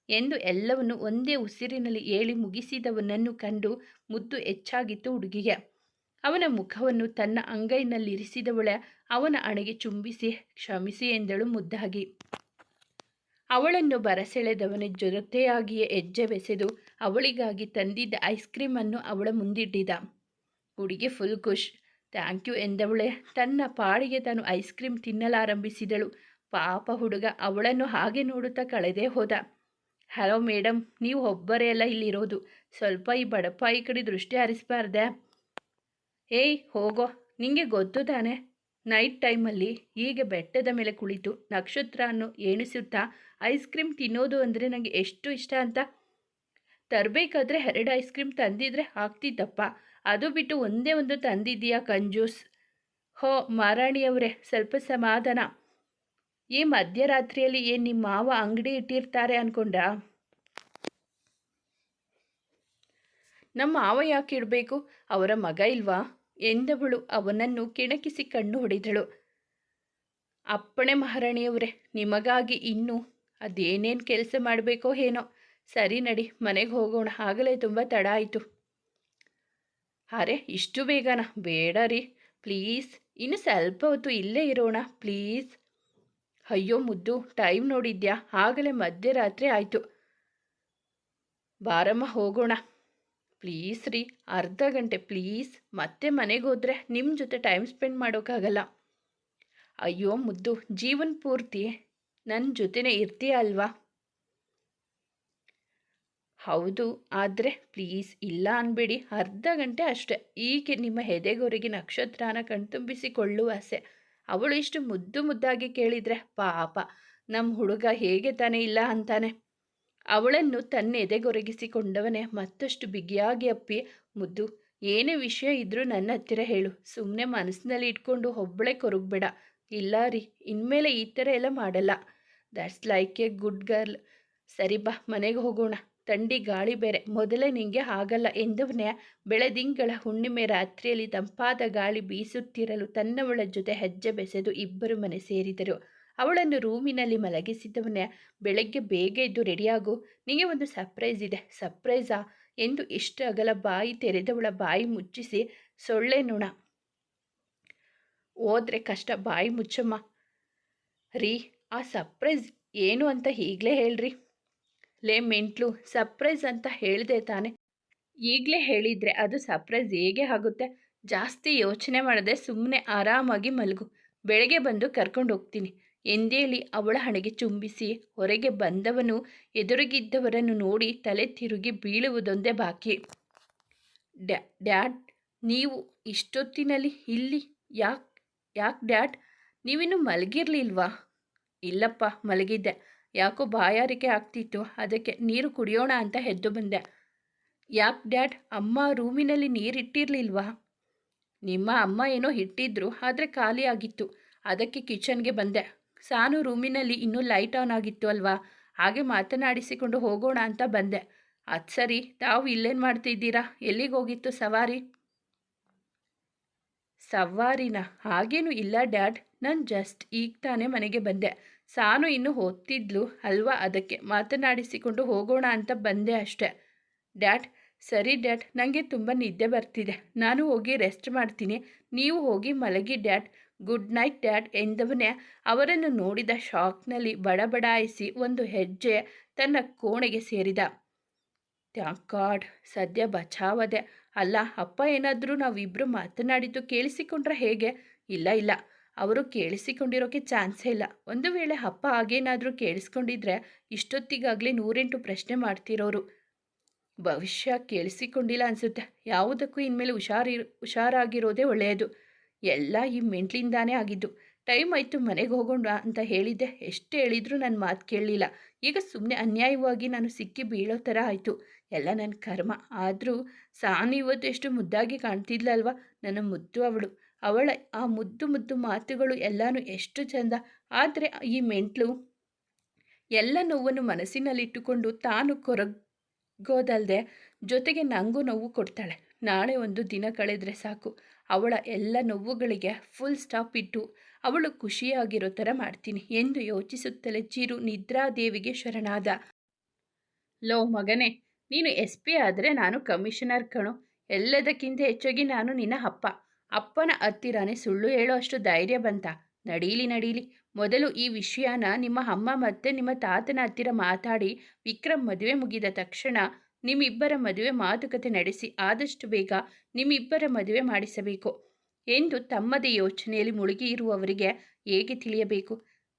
ಎಂದು ಎಲ್ಲವನ್ನು ಒಂದೇ ಉಸಿರಿನಲ್ಲಿ ಹೇಳಿ ಮುಗಿಸಿದವನನ್ನು ಕಂಡು ಮುದ್ದು ಹೆಚ್ಚಾಗಿತ್ತು ಹುಡುಗಿಗೆ. ಅವನ ಮುಖವನ್ನು ತನ್ನ ಅಂಗೈನಲ್ಲಿರಿಸಿದವಳೆ ಅವನ ಅಣೆಗೆ ಚುಂಬಿಸಿ ಕ್ಷಮಿಸಿ ಎಂದಳು ಮುದ್ದಾಗಿ. ಅವಳನ್ನು ಬರಸೆಳೆದವನ ಜೊತೆಯಾಗಿಯೇ ಹೆಜ್ಜೆ ಬೆಸೆದು ಅವಳಿಗಾಗಿ ತಂದಿದ್ದ ಐಸ್ ಕ್ರೀಮನ್ನು ಅವಳ ಮುಂದಿಟ್ಟಿದ. ಹುಡುಗಿ ಫುಲ್ ಖುಷ್. ಥ್ಯಾಂಕ್ ಯು ಎಂದವಳೆ ತನ್ನ ಪಾಡಿಗೆ ತಾನು ಐಸ್ ಕ್ರೀಮ್ ತಿನ್ನಲಾರಂಭಿಸಿದಳು. ಪಾಪ ಹುಡುಗ ಅವಳನ್ನು ಹಾಗೆ ನೋಡುತ್ತಾ ಕಳೆದೇ ಹೋದ. ಹಲೋ ಮೇಡಮ್ ನೀವು ಒಬ್ಬರೇ ಅಲ್ಲ ಇಲ್ಲಿರೋದು. ಸ್ವಲ್ಪ ಈ ಬಡಪಾಯಿ ಕಡೆ ದೃಷ್ಟಿ ಹರಿಸ್ಬಾರ್ದೆ? ಏಯ್, ಹೋಗೋ. ನಿಮಗೆ ಗೊತ್ತು ತಾನೆ. ನೈಟ್ ಟೈಮಲ್ಲಿ ಹೀಗೆ ಬೆಟ್ಟದ ಮೇಲೆ ಕುಳಿತು ನಕ್ಷತ್ರವನ್ನು ಎಣಿಸುತ್ತಾ ಐಸ್ ಕ್ರೀಮ್ ತಿನ್ನೋದು ಅಂದರೆ ನನಗೆ ಎಷ್ಟು ಇಷ್ಟ ಅಂತ? ತರಬೇಕಾದ್ರೆ ಎರಡು ಐಸ್ ಕ್ರೀಮ್ ತಂದಿದ್ರೆ ಆಗ್ತಿತ್ತಪ್ಪ. ಅದು ಬಿಟ್ಟು ಒಂದೇ ಒಂದು ತಂದಿದ್ದೀಯಾ ಕಂಜೂಸ್? ಹೋ, ಮಾರಾಣಿಯವರೇ, ಸ್ವಲ್ಪ ಸಮಾಧಾನ. ಈ ಮಧ್ಯರಾತ್ರಿಯಲ್ಲಿ ಏನು ನಿಮ್ಮ ಮಾವ ಅಂಗಡಿ ಇಟ್ಟಿರ್ತಾರೆ ಅನ್ಕೊಂಡ್ರಾ ನಮ್ಮ ಮಾವ ಯಾಕೆ ಇಡಬೇಕು? ಅವರ ಮಗ ಇಲ್ವಾ? ಎಂದವಳು ಅವನನ್ನು ಕಿಣಕಿಸಿ ಕಣ್ಣು ಹೊಡೆದಳು. ಅಪ್ಪಣೆ ಮಹಾರಾಣಿಯವರೇ, ನಿಮಗಾಗಿ ಇನ್ನು ಅದೇನೇನು ಕೆಲಸ ಮಾಡಬೇಕೋ ಏನೋ. ಸರಿ ನಡಿ, ಮನೆಗೆ ಹೋಗೋಣ. ಆಗಲೇ ತುಂಬ ತಡ ಆಯಿತು. ಅರೆ, ಇಷ್ಟು ಬೇಗನ? ಬೇಡ ರೀ. ಪ್ಲೀಸ್, ಇನ್ನು ಸ್ವಲ್ಪ ಹೊತ್ತು ಇಲ್ಲೇ ಇರೋಣ, ಪ್ಲೀಸ್. ಅಯ್ಯೋ ಮುದ್ದು, ಟೈಮ್ ನೋಡಿದ್ಯಾ? ಆಗಲೇ ಮಧ್ಯರಾತ್ರಿ ಆಯಿತು. ಬಾರಮ್ಮ, ಹೋಗೋಣ. ಪ್ಲೀಸ್ ರೀ, ಅರ್ಧ ಗಂಟೆ, ಪ್ಲೀಸ್. ಮತ್ತೆ ಮನೆಗೆ ಹೋದರೆ ನಿಮ್ಮ ಜೊತೆ ಟೈಮ್ ಸ್ಪೆಂಡ್ ಮಾಡೋಕ್ಕಾಗಲ್ಲ ಅಯ್ಯೋ ಮುದ್ದು, ಜೀವನ ಪೂರ್ತಿ ನನ್ನ ಜೊತೆನೇ ಇರ್ತೀಯ ಅಲ್ವಾ? ಹೌದು, ಆದರೆ ಪ್ಲೀಸ್ ಇಲ್ಲ ಅನ್ಬೇಡಿ. ಅರ್ಧ ಗಂಟೆ ಅಷ್ಟೆ. ಈಕೆ ನಿಮ್ಮ ಹೆದೆಗೊರಿಗೆ ನಕ್ಷತ್ರನ ಕಣ್ತುಂಬಿಸಿಕೊಳ್ಳುವ ಆಸೆ. ಅವಳು ಇಷ್ಟು ಮುದ್ದು ಮುದ್ದಾಗಿ ಕೇಳಿದರೆ ಪಾಪ ನಮ್ಮ ಹುಡುಗ ಹೇಗೆ ತಾನೇ ಇಲ್ಲ ಅಂತಾನೆ. ಅವಳನ್ನು ತನ್ನ ಎದೆಗೊರಗಿಸಿಕೊಂಡವನೇ ಮತ್ತಷ್ಟು ಬಿಗಿಯಾಗಿ ಅಪ್ಪಿ, ಮುದ್ದು, ಏನೇ ವಿಷಯ ಇದ್ರೂ ನನ್ನ ಹತ್ತಿರ ಹೇಳು. ಸುಮ್ಮನೆ ಮನಸ್ಸಿನಲ್ಲಿ ಇಟ್ಕೊಂಡು ಒಬ್ಬಳೆ ಕೊರಗಬೇಡ. ಇಲ್ಲ ರೀ, ಇನ್ಮೇಲೆ ಈ ಥರ ಎಲ್ಲ ಮಾಡಲ್ಲ. That's like a good girl ಸರಿ ಬಾ, ಮನೆಗೆ ಹೋಗೋಣ. ಥಂಡಿ ಗಾಳಿ ಬೇರೆ. ಮೊದಲೇ ನಿಂಗೆ ಆಗಲ್ಲ ಎಂದವನೇ ಬೆಳದಿಂಗಳ ಹುಣ್ಣಿಮೆ ರಾತ್ರಿಯಲ್ಲಿ ತಂಪಾದ ಗಾಳಿ ಬೀಸುತ್ತಿರಲು ತನ್ನವಳ ಜೊತೆ ಹೆಜ್ಜೆ ಬೆಸೆದು ಇಬ್ಬರು ಮನೆ ಸೇರಿದರು. ಅವಳನ್ನು ರೂಮಿನಲ್ಲಿ ಮಲಗಿಸಿದವನೇ ಬೆಳಗ್ಗೆ ಬೇಗ ಎದ್ದು ರೆಡಿಯಾಗು. ನಿಂಗೆ ಒಂದು ಸರ್ಪ್ರೈಸ್ ಇದೆ. ಸರ್ಪ್ರೈಸಾ ಎಂದು ಇಷ್ಟು ಅಗಲ ಬಾಯಿ ತೆರೆದವಳ ಬಾಯಿ ಮುಚ್ಚಿಸಿ, ಸೊಳ್ಳೆ ನುಣ. ಹೋದ್ರೆ ಕಷ್ಟ. ಬಾಯಿ ಮುಚ್ಚಮ್ಮ. ರೀ, ಆ ಸರ್ಪ್ರೈಸ್ ಏನು ಅಂತ ಈಗಲೇ ಹೇಳ್ರಿ. ಲೇ ಮೆಂಟ್ಲು ಸರ್ಪ್ರೈಸ್ ಅಂತ ಹೇಳಿದೆ ತಾನೆ. ಈಗಲೇ ಹೇಳಿದರೆ ಅದು ಸರ್ಪ್ರೈಸ್ ಹೇಗೆ ಆಗುತ್ತೆ? ಜಾಸ್ತಿ ಯೋಚನೆ ಮಾಡದೆ ಸುಮ್ಮನೆ ಆರಾಮಾಗಿ ಮಲಗು. ಬೆಳಗ್ಗೆ ಬಂದು ಕರ್ಕೊಂಡು ಹೋಗ್ತೀನಿ. ಎಂದೇಳಿ ಅವಳ ಹಣೆಗೆ ಚುಂಬಿಸಿ ಹೊರಗೆ ಬಂದವನು, ಎದುರಿಗಿದ್ದವರನ್ನು ನೋಡಿ ತಲೆ ತಿರುಗಿ ಬೀಳುವುದೊಂದೇ ಬಾಕಿ. ಡ್ಯಾ, ಡ್ಯಾಡ್, ನೀವು ಇಷ್ಟೊತ್ತಿನಲ್ಲಿ ಇಲ್ಲಿ? ಯಾಕೆ ಯಾಕೆ ಡ್ಯಾಡ್? ನೀವಿನ್ನು ಮಲಗಿರ್ಲಿಲ್ವಾ? ಇಲ್ಲಪ್ಪ, ಮಲಗಿದ್ದೆ. ಯಾಕೋ ಬಾಯಾರಿಕೆ ಆಗ್ತಿತ್ತು, ಅದಕ್ಕೆ ನೀರು ಕುಡಿಯೋಣ ಅಂತ ಎದ್ದು ಬಂದೆ. ಯಾಕೆ ಡ್ಯಾಡ್? ಅಮ್ಮ ರೂಮಿನಲ್ಲಿ ನೀರಿಟ್ಟಿರಲಿಲ್ವಾ? ನಿಮ್ಮ ಅಮ್ಮ ಏನೋ ಇಟ್ಟಿದ್ರು ಆದರೆ ಖಾಲಿ ಆಗಿತ್ತು. ಅದಕ್ಕೆ ಕಿಚನ್ಗೆ ಬಂದೆ. ಸಾನು ರೂಮಿನಲ್ಲಿ ಇನ್ನೂ ಲೈಟ್ ಆನ್ ಆಗಿತ್ತು ಅಲ್ವಾ? ಹಾಗೆ ಮಾತನಾಡಿಸಿಕೊಂಡು ಹೋಗೋಣ ಅಂತ ಬಂದೆ. ಅದು ಸರಿ, ತಾವು ಇಲ್ಲೇನು ಮಾಡ್ತಿದ್ದೀರಾ? ಎಲ್ಲಿಗೆ ಹೋಗಿತ್ತು ಸವಾರಿ? ಸವಾರಿನ? ಹಾಗೇನು ಇಲ್ಲ ಡ್ಯಾಡ್. ನಾನು ಜಸ್ಟ್ ಈಗ ತಾನೇ ಮನೆಗೆ ಬಂದೆ. ಸಾನು ಇನ್ನು ಓದ್ತಿದ್ಲು ಅಲ್ವಾ ಅದಕ್ಕೆ? ಮಾತನಾಡಿಸಿಕೊಂಡು ಹೋಗೋಣ ಅಂತ ಬಂದೆ ಅಷ್ಟೆ. ಡ್ಯಾಟ್ ಸರಿ ಡ್ಯಾಟ್ ನನಗೆ ತುಂಬ ನಿದ್ದೆ ಬರ್ತಿದೆ. ನಾನು ಹೋಗಿ ರೆಸ್ಟ್ ಮಾಡ್ತೀನಿ. ನೀವು ಹೋಗಿ ಮಲಗಿ ಡ್ಯಾಟ್ ಗುಡ್ ನೈಟ್ ಡ್ಯಾಡ್ ಎಂದವನೇ ಅವರನ್ನು ನೋಡಿದ ಶಾಕ್ನಲ್ಲಿ ಬಡಬಡಾಯಿಸಿ ಒಂದು ಹೆಜ್ಜೆ ತನ್ನ ಕೋಣೆಗೆ ಸೇರಿದ. ಥ್ಯಾಂಕ್ ಸದ್ಯ ಬಚಾವದೆ. ಅಲ್ಲ, ಅಪ್ಪ ಏನಾದರೂ ನಾವಿಬ್ಬರು ಮಾತನಾಡಿದ್ದು ಕೇಳಿಸಿಕೊಂಡ್ರೆ ಹೇಗೆ? ಇಲ್ಲ ಇಲ್ಲ. ಅವರು ಕೇಳಿಸಿಕೊಂಡಿರೋಕ್ಕೆ ಚಾನ್ಸೇ ಇಲ್ಲ. ಒಂದು ವೇಳೆ ಅಪ್ಪ ಹಾಗೇನಾದರೂ ಕೇಳಿಸ್ಕೊಂಡಿದ್ರೆ ಇಷ್ಟೊತ್ತಿಗಾಗಲೇ ನೂರೆಂಟು ಪ್ರಶ್ನೆ ಮಾಡ್ತಿರೋರು. ಭವಿಷ್ಯ ಕೇಳಿಸಿಕೊಂಡಿಲ್ಲ ಅನಿಸುತ್ತೆ. ಯಾವುದಕ್ಕೂ ಇನ್ಮೇಲೆ ಹುಷಾರಿ, ಹುಷಾರಾಗಿರೋದೇ ಒಳ್ಳೆಯದು. ಎಲ್ಲ ಈ ಮೆಂಟ್ಲಿಂದಾನೇ ಆಗಿದ್ದು. ಟೈಮ್ ಆಯಿತು, ಮನೆಗೆ ಹೋಗೋಣ ಅಂತ ಹೇಳಿದ್ದೆ. ಎಷ್ಟು ಹೇಳಿದರೂ ನನ್ನ ಮಾತು ಕೇಳಲಿಲ್ಲ. ಈಗ ಸುಮ್ಮನೆ ಅನ್ಯಾಯವಾಗಿ ನಾನು ಸಿಕ್ಕಿ ಬೀಳೋ ಥರ ಆಯಿತು. ಎಲ್ಲ ನನ್ನ ಕರ್ಮ. ಆದರೂ ಸಾನು ಇವತ್ತು ಎಷ್ಟು ಮುದ್ದಾಗಿ ಕಾಣ್ತಿದ್ಲಲ್ವಾ? ನನ್ನ ಮುದ್ದು ಅವಳು. ಅವಳ ಆ ಮುದ್ದು ಮುದ್ದು ಮಾತುಗಳು ಎಲ್ಲನೂ ಎಷ್ಟು ಚಂದ. ಆದರೆ ಈ ಮೆಂಟ್ಲು ಎಲ್ಲ ನೋವನ್ನು ಮನಸ್ಸಿನಲ್ಲಿಟ್ಟುಕೊಂಡು ತಾನು ಕೊರಗೋದಲ್ಲದೆ ಜೊತೆಗೆ ನನಗೂ ನೋವು ಕೊಡ್ತಾಳೆ. ನಾಳೆ ಒಂದು ದಿನ ಕಳೆದರೆ ಸಾಕು. ಅವಳ ಎಲ್ಲ ನೋವುಗಳಿಗೆ ಫುಲ್ ಸ್ಟಾಪ್ ಇಟ್ಟು ಅವಳು ಖುಷಿಯಾಗಿರೋ ಥರ ಮಾಡ್ತೀನಿ ಎಂದು ಯೋಚಿಸುತ್ತಲೇ ಚಿರು ನಿದ್ರಾದೇವಿಗೆ ಶರಣಾದ. ಲೋ ಮಗನೇ, ನೀನು ಎಸ್ ಪಿ ಆದರೆ ನಾನು ಕಮಿಷನರ್ ಕಣು. ಎಲ್ಲದಕ್ಕಿಂತ ಹೆಚ್ಚಾಗಿ ನಾನು ನಿನ್ನ ಅಪ್ಪ. ಅಪ್ಪನ ಹತ್ತಿರನೇ ಸುಳ್ಳು ಹೇಳೋ ಅಷ್ಟು ಧೈರ್ಯ ಬಂತ. ನಡೀಲಿ ನಡೀಲಿ. ಮೊದಲು ಈ ವಿಷಯನ ನಿಮ್ಮ ಅಮ್ಮ ಮತ್ತೆ ನಿಮ್ಮ ತಾತನ ಹತ್ತಿರ ಮಾತಾಡಿ, ವಿಕ್ರಮ್ ಮದುವೆ ಮುಗಿದ ತಕ್ಷಣ ನಿಮ್ಮಿಬ್ಬರ ಮದುವೆ ಮಾತುಕತೆ ನಡೆಸಿ, ಆದಷ್ಟು ಬೇಗ ನಿಮ್ಮಿಬ್ಬರ ಮದುವೆ ಮಾಡಿಸಬೇಕು ಎಂದು ತಮ್ಮದೇ ಯೋಚನೆಯಲ್ಲಿ ಮುಳುಗಿ ಇರುವವರಿಗೆ ಹೇಗೆ ತಿಳಿಯಬೇಕು?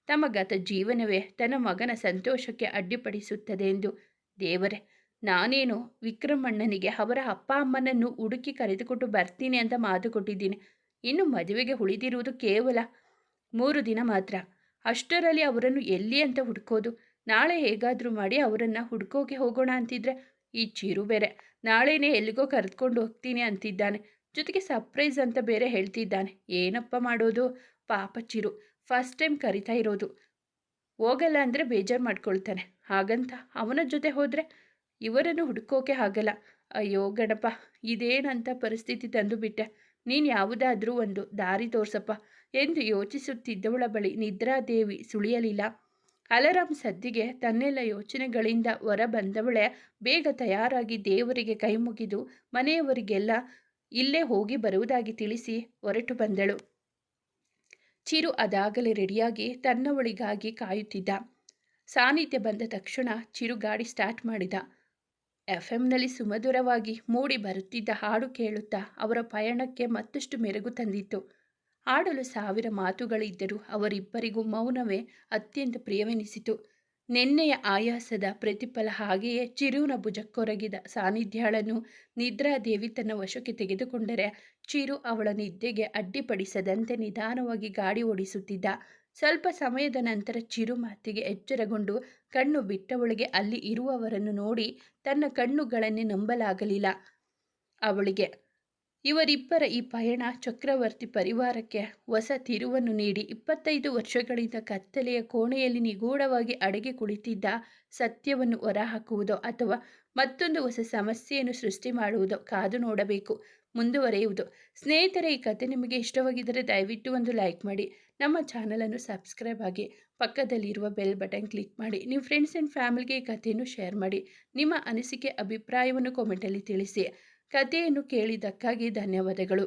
ತಮ್ಮ ಗತ ಜೀವನವೇ ತನ್ನ ಮಗನ ಸಂತೋಷಕ್ಕೆ ಅಡ್ಡಿಪಡಿಸುತ್ತದೆ ಎಂದು. ದೇವರೇ ನಾನೇನು ವಿಕ್ರಮಣ್ಣನಿಗೆ ಅವರ ಅಪ್ಪ ಅಮ್ಮನನ್ನು ಹುಡುಕಿ ಕರೆದುಕೊಂಡು ಬರ್ತೀನಿ ಅಂತ ಮಾತು ಕೊಟ್ಟಿದ್ದೀನಿ. ಇನ್ನು ಮದುವೆಗೆ ಉಳಿದಿರುವುದು ಕೇವಲ ಮೂರು ದಿನ ಮಾತ್ರ. ಅಷ್ಟರಲ್ಲಿ ಅವರನ್ನು ಎಲ್ಲಿ ಅಂತ ಹುಡ್ಕೋದು? ನಾಳೆ ಹೇಗಾದರೂ ಮಾಡಿ ಅವರನ್ನು ಹುಡುಕೋಕೆ ಹೋಗೋಣ ಅಂತಿದ್ರೆ ಈ ಚಿರು ಬೇರೆ. ನಾಳೆನೇ ಎಲ್ಲಿಗೋ ಕರೆದುಕೊಂಡು ಹೋಗ್ತೀನಿ ಅಂತಿದ್ದಾನೆ. ಜೊತೆಗೆ ಸರ್ಪ್ರೈಸ್ ಅಂತ ಬೇರೆ ಹೇಳ್ತಿದ್ದಾನೆ. ಏನಪ್ಪ ಮಾಡೋದು? ಪಾಪ ಚಿರು. ಫಸ್ಟ್ ಟೈಮ್ ಕರಿತಾ ಇರೋದು. ಹೋಗಲ್ಲ ಅಂದರೆ ಬೇಜಾರು ಮಾಡ್ಕೊಳ್ತಾನೆ. ಹಾಗಂತ ಅವನ ಜೊತೆ ಹೋದರೆ ಇವರನ್ನು ಹುಡುಕೋಕೆ ಆಗಲ್ಲ. ಅಯ್ಯೋ ಗಣಪ, ಇದೇನಂತ ಪರಿಸ್ಥಿತಿ ತಂದು ಬಿಟ್ಟೆ. ನೀನು ಯಾವುದಾದ್ರೂ ಒಂದು ದಾರಿ ತೋರ್ಸಪ್ಪ ಎಂದು ಯೋಚಿಸುತ್ತಿದ್ದವಳ ಬಳಿ ನಿದ್ರಾದೇವಿ ಸುಳಿಯಲಿಲ್ಲ. ಅಲರಾಮ್ ಸದ್ದಿಗೆ ತನ್ನೆಲ್ಲ ಯೋಚನೆಗಳಿಂದ ಹೊರ ಬಂದವಳೆ ಬೇಗ ತಯಾರಾಗಿ ದೇವರಿಗೆ ಕೈ ಮುಗಿದು ಮನೆಯವರಿಗೆಲ್ಲ ಇಲ್ಲೇ ಹೋಗಿ ಬರುವುದಾಗಿ ತಿಳಿಸಿ ಹೊರಟು ಬಂದಳು. ಚಿರು ಅದಾಗಲೇ ರೆಡಿಯಾಗಿ ತನ್ನವಳಿಗಾಗಿ ಕಾಯುತ್ತಿದ್ದ. ಸಾನ್ನಿಧ್ಯ ಬಂದ ತಕ್ಷಣ ಚಿರು ಗಾಡಿ ಸ್ಟಾರ್ಟ್ ಮಾಡಿದ. ಎಫ್ ಎಂನಲ್ಲಿ ಸುಮಧುರವಾಗಿ ಮೂಡಿ ಬರುತ್ತಿದ್ದ ಹಾಡು ಕೇಳುತ್ತಾ ಅವರ ಪಯಣಕ್ಕೆ ಮತ್ತಷ್ಟು ಮೆರುಗು ತಂದಿತ್ತು. ಆಡಲು ಸಾವಿರ ಮಾತುಗಳಿದ್ದರೂ ಅವರಿಬ್ಬರಿಗೂ ಮೌನವೇ ಅತ್ಯಂತ ಪ್ರಿಯವೆನಿಸಿತು. ನಿನ್ನೆಯ ಆಯಾಸದ ಪ್ರತಿಫಲ ಹಾಗೆಯೇ ಚಿರುನ ಭುಜಕ್ಕೊರಗಿದ ಸಾನ್ನಿಧ್ಯಗಳನ್ನು ನಿದ್ರಾದೇವಿ ತನ್ನ ವಶಕ್ಕೆ ತೆಗೆದುಕೊಂಡರೆ ಚಿರು ಅವಳ ನಿದ್ದೆಗೆ ಅಡ್ಡಿಪಡಿಸದಂತೆ ನಿಧಾನವಾಗಿ ಗಾಡಿ ಓಡಿಸುತ್ತಿದ್ದ ಸ್ವಲ್ಪ ಸಮಯದ ನಂತರ ಚಿರು ಮಾತಿಗೆ ಎಚ್ಚರಗೊಂಡು ಕಣ್ಣು ಬಿಟ್ಟವಳಿಗೆ ಅಲ್ಲಿ ಇರುವವರನ್ನು ನೋಡಿ ತನ್ನ ಕಣ್ಣುಗಳನ್ನೇ ನಂಬಲಾಗಲಿಲ್ಲ. ಅವಳಿಗೆ, ಇವರಿಬ್ಬರ ಈ ಪಯಣ ಚಕ್ರವರ್ತಿ ಪರಿವಾರಕ್ಕೆ ಹೊಸ ತಿರುವನ್ನು ನೀಡಿ ಇಪ್ಪತ್ತೈದು ವರ್ಷಗಳಿಂದ ಕತ್ತಲೆಯ ಕೋಣೆಯಲ್ಲಿ ನಿಗೂಢವಾಗಿ ಅಡಗಿ ಕುಳಿತಿದ್ದ ಸತ್ಯವನ್ನು ಹೊರಹಾಕುವುದೋ ಅಥವಾ ಮತ್ತೊಂದು ಹೊಸ ಸಮಸ್ಯೆಯನ್ನು ಸೃಷ್ಟಿ ಮಾಡುವುದೋ ಕಾದು ನೋಡಬೇಕು, ಮುಂದುವರೆಯುವುದು. ಸ್ನೇಹಿತರೆ, ಈ ಕತೆ ನಿಮಗೆ ಇಷ್ಟವಾಗಿದ್ದರೆ ದಯವಿಟ್ಟು ಒಂದು ಲೈಕ್ ಮಾಡಿ. ನಮ್ಮ ಚಾನಲನ್ನು ಸಬ್ಸ್ಕ್ರೈಬ್ ಆಗಿ ಪಕ್ಕದಲ್ಲಿರುವ ಬೆಲ್ ಬಟನ್ ಕ್ಲಿಕ್ ಮಾಡಿ, ನಿಮ್ಮ ಫ್ರೆಂಡ್ಸ್ ಆ್ಯಂಡ್ ಫ್ಯಾಮಿಲಿಗೆ ಈ ಕಥೆಯನ್ನು ಶೇರ್ ಮಾಡಿ, ನಿಮ್ಮ ಅನಿಸಿಕೆ, ಅಭಿಪ್ರಾಯವನ್ನು ಕಾಮೆಂಟಲ್ಲಿ ತಿಳಿಸಿ. ಕಥೆಯನ್ನು ಕೇಳಿದ್ದಕ್ಕಾಗಿ ಧನ್ಯವಾದಗಳು.